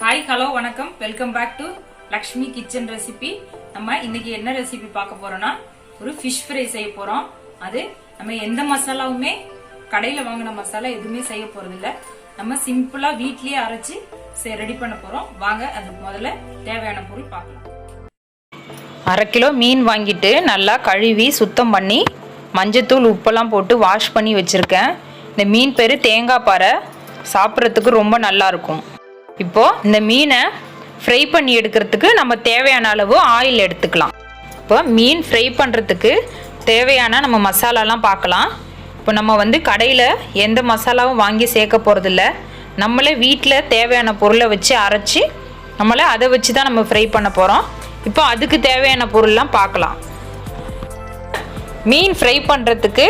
Hi hello வணக்கம். Welcome back to Lakshmi kitchen recipe நம்ம இன்னைக்கு என்ன ரெசிபி பார்க்க போறோம்னா ஒரு ஃபிஷ் ஃப்ரை செய்ய போறோம். அது நம்ம எந்த மசாலாவுமே கடையில வாங்கின மசாலா எதுவுமே செய்ய போறது இல்ல நம்ம சிம்பிளா வீட்லயே அரைச்சு ரெடி பண்ண போறோம். வாங்க அதுக்கு முதல்ல தேவையான பொருள் பார்க்கலாம். அரை கிலோ மீன் வாங்கிட்டு நல்லா கழுவி சுத்தம் பண்ணி மஞ்சத்தூள் உப்பெல்லாம் போட்டு வாஷ் பண்ணி வச்சுருக்கேன். இந்த மீன் பேர் தேங்காய் பாறை. சாப்பிட்றதுக்கு ரொம்ப நல்லா இருக்கும். இப்போது இந்த மீனை ஃப்ரை பண்ணி எடுக்கிறதுக்கு நம்ம தேவையான அளவு ஆயில் எடுத்துக்கலாம். இப்போ மீன் ஃப்ரை பண்ணுறதுக்கு தேவையான நம்ம மசாலாலாம் பார்க்கலாம். இப்போ நம்ம வந்து கடையில் எந்த மசாலாவும் வாங்கி சேர்க்க போகிறதில்ல நம்மளே வீட்டில் தேவையான பொருளை வச்சு அரைச்சி நம்மளே அதை வச்சு தான் நம்ம ஃப்ரை பண்ண போகிறோம் இப்போ அதுக்கு தேவையான பொருள்லாம் பார்க்கலாம். மீன் ஃப்ரை பண்ணுறதுக்கு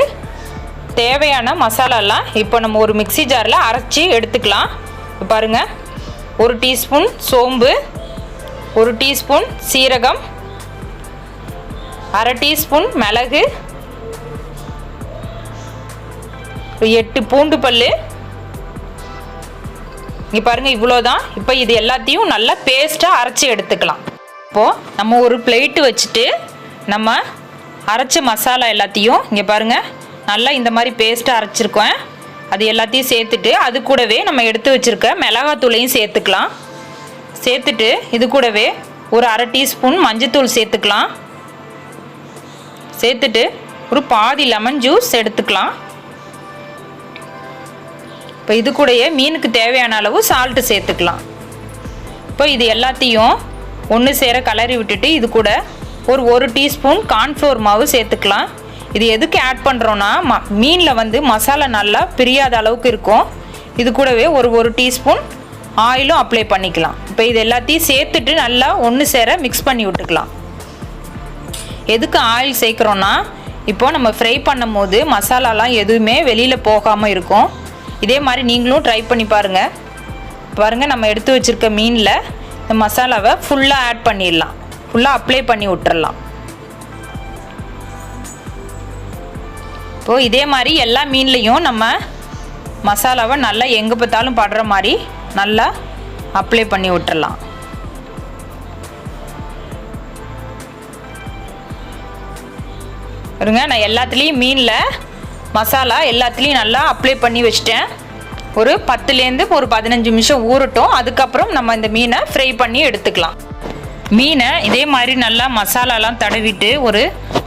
தேவையான மசாலாலாம் இப்போ நம்ம ஒரு மிக்ஸி ஜாரில் அரைச்சி எடுத்துக்கலாம். பாருங்கள் ஒரு டீஸ்பூன் சோம்பு ஒரு டீஸ்பூன் சீரகம் அரை டீஸ்பூன் மிளகு எட்டு பூண்டு பல் இங்கே பாருங்கள் இவ்வளோதான் இப்போ இது எல்லாத்தையும் நல்லா பேஸ்ட்டாக அரைச்சி எடுத்துக்கலாம். இப்போது நம்ம ஒரு பிளேட்டு வச்சுட்டு நம்ம அரைச்ச மசாலா எல்லாத்தையும் இங்கே பாருங்கள் நல்லா இந்த மாதிரி பேஸ்ட்டாக அரைச்சிருக்கோம். அது எல்லாத்தையும் சேர்த்துட்டு அது கூடவே நம்ம எடுத்து வச்சுருக்க மிளகாத்தூளையும் சேர்த்துக்கலாம். சேர்த்துட்டு இது கூடவே ஒரு அரை டீஸ்பூன் மஞ்சத்தூள் சேர்த்துக்கலாம். சேர்த்துட்டு ஒரு பாதி லெமன் ஜூஸ் எடுத்துக்கலாம். இப்போ இது கூடயே மீனுக்கு தேவையான அளவு சால்ட்டு சேர்த்துக்கலாம். இப்போ இது எல்லாத்தையும் ஒன்று சேர கலரி விட்டுட்டு இது கூட ஒரு ஒரு டீஸ்பூன் கார்ன்ஃப்ளோர் மாவு சேர்த்துக்கலாம். இது எதுக்கு ஆட் பண்ணுறோன்னா ம மீனில் வந்து மசாலா நல்லா பிரியாத அளவுக்கு இருக்கும். இது கூடவே ஒரு ஒரு டீஸ்பூன் ஆயிலும் அப்ளை பண்ணிக்கலாம். இப்போ இது எல்லாத்தையும் சேர்த்துட்டு நல்லா ஒன்று சேர மிக்ஸ் பண்ணி விட்டுக்கலாம். எதுக்கு ஆயில் சேர்க்குறோன்னா இப்போ நம்ம ஃப்ரை பண்ணும் போது மசாலாலாம் எதுவுமே வெளியில் போகாமல் இருக்கும். இதே மாதிரி நீங்களும் ட்ரை பண்ணி பாருங்கள் பாருங்கள் நம்ம எடுத்து வச்சுருக்க மீனில் இந்த மசாலாவை ஃபுல்லாக ஆட் பண்ணிடலாம். ஃபுல்லாக அப்ளை பண்ணி விட்டுறலாம். இப்போது இதே மாதிரி எல்லா மீன்லேயும் நம்ம மசாலாவை நல்லா எங்கே பார்த்தாலும் படுற மாதிரி நல்லா அப்ளை பண்ணி விட்டுறலாம். இருங்க நான் எல்லாத்துலேயும் மீனில் மசாலா எல்லாத்துலேயும் நல்லா அப்ளை பண்ணி வச்சிட்டேன். ஒரு பத்துலேருந்து ஒரு பதினஞ்சு நிமிஷம் ஊறட்டும். அதுக்கப்புறம் நம்ம இந்த மீனை ஃப்ரை பண்ணி எடுத்துக்கலாம். மீனை இதே மாதிரி நல்லா மசாலாலாம் தடவிட்டு ஒரு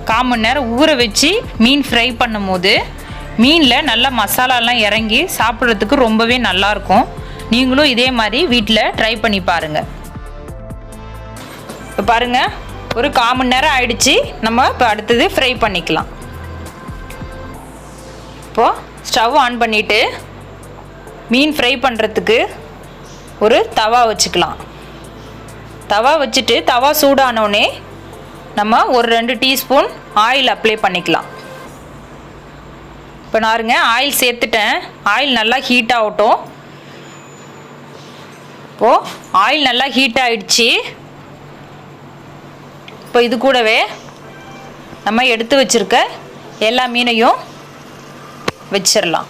கால் மணி நேரம் ஊற வச்சு மீன் ஃப்ரை பண்ணும்போது மீனில் நல்லா மசாலாலாம் இறங்கி சாப்பிட்றதுக்கு ரொம்பவே நல்லாயிருக்கும். நீங்களும் இதே மாதிரி வீட்டில் ட்ரை பண்ணி பாருங்கள் இப்போ பாருங்கள் ஒரு கால் மணி நேரம் ஆயிடுச்சு. நம்ம இப்போ அடுத்தது ஃப்ரை பண்ணிக்கலாம். இப்போது ஸ்டவ் ஆன் பண்ணிவிட்டு மீன் ஃப்ரை பண்ணுறதுக்கு ஒரு தவா வச்சுக்கலாம். தவா வச்சுட்டு தவா சூடானோடனே நம்ம ஒரு ரெண்டு டீஸ்பூன் ஆயில் அப்ளை பண்ணிக்கலாம். இப்போ நாருங்க ஆயில் சேர்த்துட்டேன். ஆயில் நல்லா ஹீட் ஆகட்டும். இப்போது ஆயில் நல்லா ஹீட் ஆகிடுச்சு இப்போ இது கூடவே நம்ம எடுத்து வச்சுருக்க எல்லா மீனையும் வச்சிடலாம்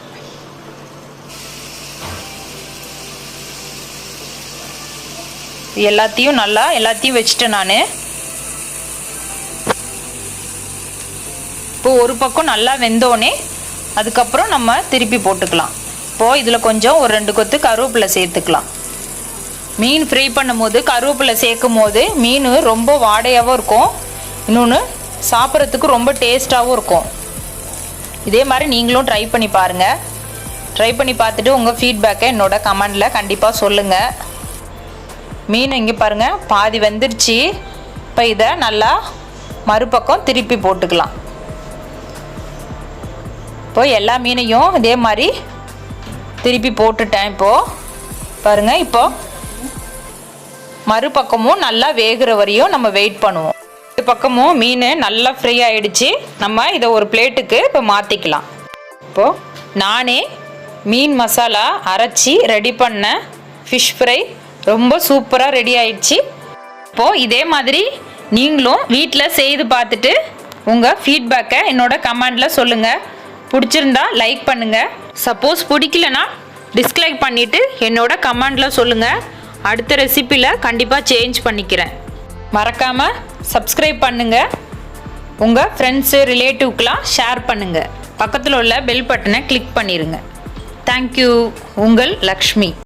எல்லாத்தையும் நல்லா எல்லாத்தையும் வச்சுட்டேன் நான். இப்போ ஒரு பக்கம் நல்லா வெந்தோடனே அதுக்கப்புறம் நம்ம திருப்பி போட்டுக்கலாம். இப்போது இதில் கொஞ்சம் ஒரு ரெண்டு கொத்து கருவேப்பிலை சேர்த்துக்கலாம். மீன் ஃப்ரை பண்ணும்போது கருவேப்பிலை சேர்க்கும் போது மீன் ரொம்ப வாடையாகவும் இருக்கும். இன்னொன்று சாப்பிட்றதுக்கு ரொம்ப டேஸ்ட்டாகவும் இருக்கும். இதே மாதிரி நீங்களும் ட்ரை பண்ணி பாருங்கள் ட்ரை பண்ணி பார்த்துட்டு உங்கள் ஃபீட்பேக்கை என்னோட கமெண்டில் கண்டிப்பாக சொல்லுங்கள் மீன் இங்கே பாருங்கள் பாதி வெந்துருச்சு. இப்போ இதை நல்லா மறுபக்கம் திருப்பி போட்டுக்கலாம். இப்போ எல்லா மீனையும் இதே மாதிரி திருப்பி போட்டுட்டேன் இப்போது பாருங்கள் இப்போது மறுபக்கமும் நல்லா வேகிற வரையும் நம்ம வெயிட் பண்ணுவோம். இது பக்கமும் மீன் நல்லா ஃப்ரீ ஆகிடுச்சு நம்ம இதை ஒரு பிளேட்டுக்கு இப்போ மாற்றிக்கலாம் இப்போது நானே மீன் மசாலா அரைச்சி ரெடி பண்ண ஃபிஷ் ஃப்ரை ரொம்ப சூப்பராக ரெடி ஆயிடுச்சு. இப்போது இதே மாதிரி நீங்களும் வீட்டில் செய்து பார்த்துட்டு உங்கள் ஃபீட்பேக்கை என்னோட கமெண்டில் சொல்லுங்கள் பிடிச்சிருந்தா லைக் பண்ணுங்கள் சப்போஸ் பிடிக்கலனா டிஸ்லைக் பண்ணிவிட்டு என்னோட கமெண்டில் சொல்லுங்கள் அடுத்த ரெசிப்பியில் கண்டிப்பாக சேஞ்ச் பண்ணிக்கிறேன். மறக்காமல் சப்ஸ்கிரைப் பண்ணுங்கள் உங்கள் ஃப்ரெண்ட்ஸு ரிலேட்டிவ்க்கெலாம் ஷேர் பண்ணுங்கள் பக்கத்தில் உள்ள பெல் பட்டனை கிளிக் பண்ணிடுங்க தேங்க்யூ உங்கள் லக்ஷ்மி.